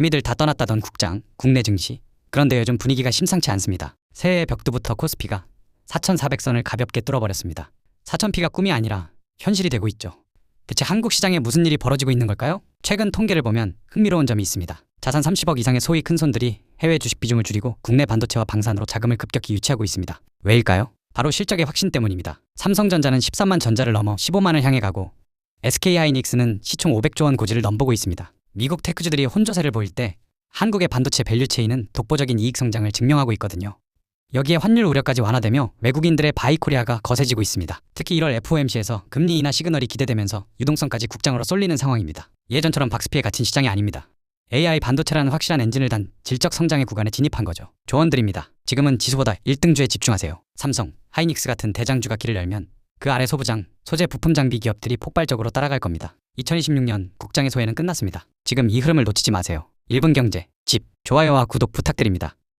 재미들 다 떠났다던 국장, 국내 증시. 그런데 요즘 분위기가 심상치 않습니다. 새해 벽두부터 코스피가 4,400선을 가볍게 뚫어버렸습니다. 4,000피가 꿈이 아니라 현실이 되고 있죠. 대체 한국 시장에 무슨 일이 벌어지고 있는 걸까요? 최근 통계를 보면 흥미로운 점이 있습니다. 자산 30억 이상의 소위 큰 손들이 해외 주식 비중을 줄이고 국내 반도체와 방산으로 자금을 급격히 유치하고 있습니다. 왜일까요? 바로 실적의 확신 때문입니다. 삼성전자는 13만 전자를 넘어 15만을 향해 가고 SK하이닉스는 시총 500조 원 고지를 넘보고 있습니다. 미국 테크주들이 혼조세를 보일 때 한국의 반도체 밸류체인은 독보적인 이익 성장을 증명하고 있거든요. 여기에 환율 우려까지 완화되며 외국인들의 바이코리아가 거세지고 있습니다. 특히 1월 FOMC에서 금리 인하 시그널이 기대되면서 유동성까지 국장으로 쏠리는 상황입니다. 예전처럼 박스피에 갇힌 시장이 아닙니다. AI 반도체라는 확실한 엔진을 단 질적 성장의 구간에 진입한 거죠. 조언드립니다. 지금은 지수보다 1등주에 집중하세요. 삼성, 하이닉스 같은 대장주가 길을 열면 그 아래 소부장, 소재 부품 장비 기업들이 폭발적으로 따라갈 겁니다. 2026년 국장의 소회는 끝났습니다. 지금 이 흐름을 놓치지 마세요. 1분 경제, 집, 좋아요와 구독 부탁드립니다.